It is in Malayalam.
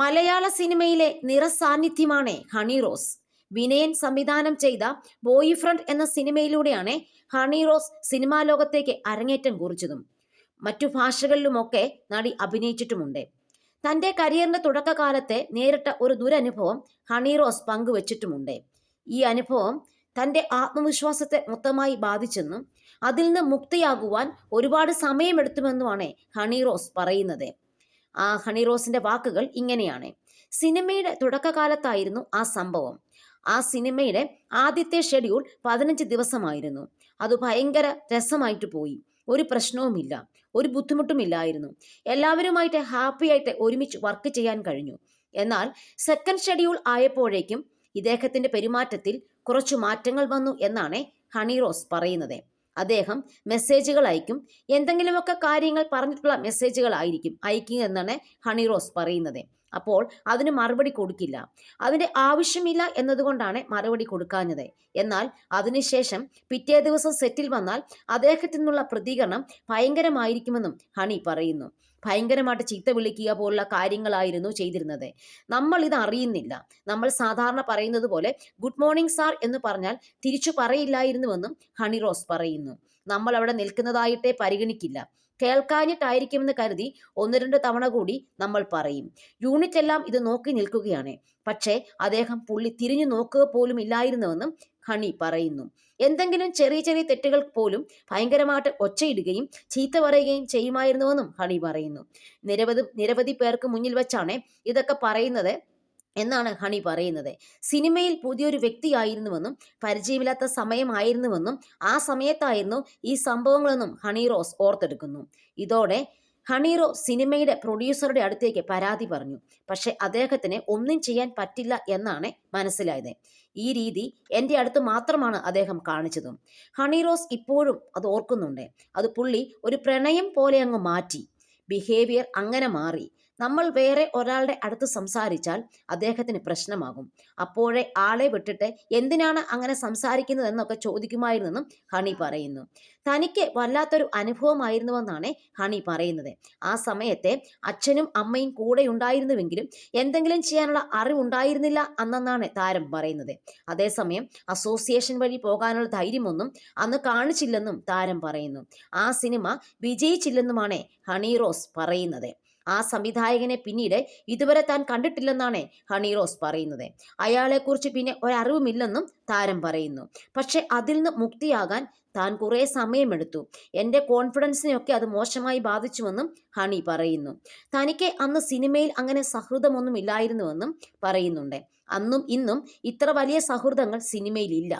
മലയാള സിനിമയിലെ നിറസാന്നിധ്യമാണ് ഹണി റോസ്. വിനയൻ സംവിധാനം ചെയ്ത ബോയ് ഫ്രണ്ട് എന്ന സിനിമയിലൂടെയാണ് ഹണി റോസ് സിനിമാ ലോകത്തേക്ക് അരങ്ങേറ്റം കുറിച്ചതും. മറ്റു ഭാഷകളിലുമൊക്കെ നടി അഭിനയിച്ചിട്ടുമുണ്ട്. തന്റെ കരിയറിന്റെ തുടക്കകാലത്തെ നേരിട്ട ഒരു ദുരനുഭവം ഹണി റോസ് പങ്കുവച്ചിട്ടുമുണ്ട്. ഈ അനുഭവം തന്റെ ആത്മവിശ്വാസത്തെ മൊത്തമായി ബാധിച്ചെന്നും അതിൽ നിന്ന് മുക്തിയാകുവാൻ ഒരുപാട് സമയമെടുത്തുമെന്നുമാണ് ഹണി റോസ് പറയുന്നത്. ഹണി റോസിന്റെ വാക്കുകൾ ഇങ്ങനെയാണ്. സിനിമയുടെ തുടക്കകാലത്തായിരുന്നു ആ സംഭവം. ആ സിനിമയുടെ ആദ്യത്തെ ഷെഡ്യൂൾ പതിനഞ്ച് ദിവസമായിരുന്നു. അത് ഭയങ്കര രസമായിട്ട് പോയി. ഒരു പ്രശ്നവുമില്ല. ഒരു ബുദ്ധിമുട്ടുമില്ലായിരുന്നു. എല്ലാവരുമായിട്ട് ഹാപ്പി ആയിട്ട് ഒരുമിച്ച് വർക്ക് ചെയ്യാൻ കഴിഞ്ഞു. എന്നാൽ സെക്കൻഡ് ഷെഡ്യൂൾ ആയപ്പോഴേക്കും ഇദ്ദേഹത്തിന്റെ പെരുമാറ്റത്തിൽ കുറച്ചു മാറ്റങ്ങൾ വന്നു എന്നാണ് ഹണി റോസ് പറയുന്നത്. അദ്ദേഹം മെസ്സേജുകൾ അയക്കും. എന്തെങ്കിലുമൊക്കെ കാര്യങ്ങൾ പറഞ്ഞിട്ടുള്ള മെസ്സേജുകൾ ആയിരിക്കും. അയക്കുക എന്നാണ് ഹണി റോസ് പറയുന്നത്. അപ്പോൾ അതിന് മറുപടി കൊടുക്കില്ല. അതിന്റെ ആവശ്യമില്ല എന്നതുകൊണ്ടാണ് മറുപടി കൊടുക്കാഞ്ഞത്. എന്നാൽ അതിനുശേഷം പിറ്റേ ദിവസം സെറ്റിൽ വന്നാൽ അദ്ദേഹത്തിൽ നിന്നുള്ള പ്രതികരണം ഭയങ്കരമായിരിക്കുമെന്നും ഹണി പറയുന്നു. ഭയങ്കരമായിട്ട് ചീത്ത വിളിക്കുക പോലുള്ള കാര്യങ്ങളായിരുന്നു ചെയ്തിരുന്നത്. നമ്മൾ ഇത് അറിയുന്നില്ല. നമ്മൾ സാധാരണ പറയുന്നത് പോലെ ഗുഡ് മോർണിംഗ് സാർ എന്ന് പറഞ്ഞാൽ തിരിച്ചു പറയില്ലായിരുന്നുവെന്നും ഹണി റോസ് പറയുന്നു. നമ്മൾ അവിടെ നിൽക്കുന്നതായിട്ടേ പരിഗണിക്കില്ല. കേൾക്കാഞ്ഞിട്ടായിരിക്കുമെന്ന് കരുതി ഒന്ന് രണ്ട് തവണ കൂടി നമ്മൾ പറയും. യൂണിറ്റ് എല്ലാം ഇത് നോക്കി നിൽക്കുകയാണ്. പക്ഷേ അദ്ദേഹം പുള്ളി തിരിഞ്ഞു നോക്കുക പോലും ഇല്ലായിരുന്നുവെന്നും ഹണി പറയുന്നു. എന്തെങ്കിലും ചെറിയ ചെറിയ തെറ്റുകൾ പോലും ഭയങ്കരമായിട്ട് ഒച്ചയിടുകയും ചീത്ത പറയുകയും ചെയ്യുമായിരുന്നുവെന്നും ഹണി പറയുന്നു. നിരവധി നിരവധി പേർക്ക് മുന്നിൽ വെച്ചാണ് ഇതൊക്കെ പറയുന്നത്. എന്നാണ് ഹണി പറയുന്നത്. സിനിമയിൽ പുതിയൊരു വ്യക്തിയായിരുന്നുവെന്നും പരിചയമില്ലാത്ത സമയമായിരുന്നുവെന്നും ആ സമയത്തായിരുന്നു ഈ സംഭവങ്ങളെന്നും ഹണി റോസ് ഓർത്തെടുക്കുന്നു. ഇതോടെ ഹണീറോ സിനിമയുടെ പ്രൊഡ്യൂസറുടെ അടുത്തേക്ക് പരാതി പറഞ്ഞു. പക്ഷെ അദ്ദേഹത്തിന് ഒന്നും ചെയ്യാൻ പറ്റില്ല എന്നാണ് മനസ്സിലായത്. ഈ രീതി എന്റെ അടുത്ത് മാത്രമാണ് അദ്ദേഹം കാണിച്ചതും. ഹണീറോസ് ഇപ്പോഴും അത് ഓർക്കുന്നുണ്ട്. അത് പുള്ളി ഒരു പ്രണയം പോലെ അങ്ങ് മാറ്റി. ബിഹേവിയർ അങ്ങനെ മാറി. നമ്മൾ വേറെ ഒരാളുടെ അടുത്ത് സംസാരിച്ചാൽ അദ്ദേഹത്തിന് പ്രശ്നമാകും. അപ്പോഴേ ആളെ വിട്ടിട്ട് എന്തിനാണ് അങ്ങനെ സംസാരിക്കുന്നതെന്നൊക്കെ ചോദിക്കുമായിരുന്നെന്നും ഹണി പറയുന്നു. തനിക്ക് വല്ലാത്തൊരു അനുഭവമായിരുന്നുവെന്നാണ് ഹണി പറയുന്നത്. ആ സമയത്തെ അച്ഛനും അമ്മയും കൂടെ ഉണ്ടായിരുന്നുവെങ്കിലും എന്തെങ്കിലും ചെയ്യാനുള്ള അറിവുണ്ടായിരുന്നില്ല അന്നെന്നാണ് താരം പറയുന്നത്. അതേസമയം അസോസിയേഷൻ വഴി പോകാനുള്ള ധൈര്യമൊന്നും അന്ന് കാണിച്ചില്ലെന്നും താരം പറയുന്നു. ആ സിനിമ വിജയിച്ചില്ലെന്നുമാണ് ഹണി റോസ് പറയുന്നത്. ആ സംവിധായകനെ പിന്നീട് ഇതുവരെ താൻ കണ്ടിട്ടില്ലെന്നാണ് ഹണി റോസ് പറയുന്നത്. അയാളെക്കുറിച്ച് പിന്നെ ഒരറിവുമില്ലെന്നും താരം പറയുന്നു. പക്ഷെ അതിൽ നിന്ന് മുക്തിയാകാൻ താൻ കുറേ സമയമെടുത്തു. എന്റെ കോൺഫിഡൻസിനെയൊക്കെ അത് മോശമായി ബാധിച്ചുവെന്നും ഹണി പറയുന്നു. തനിക്ക് അന്ന് സിനിമയിൽ അങ്ങനെ സഹൃദമൊന്നും ഇല്ലായിരുന്നുവെന്നും പറയുന്നുണ്ട്. അന്നും ഇന്നും ഇത്ര വലിയ സൗഹൃദങ്ങൾ സിനിമയിലില്ല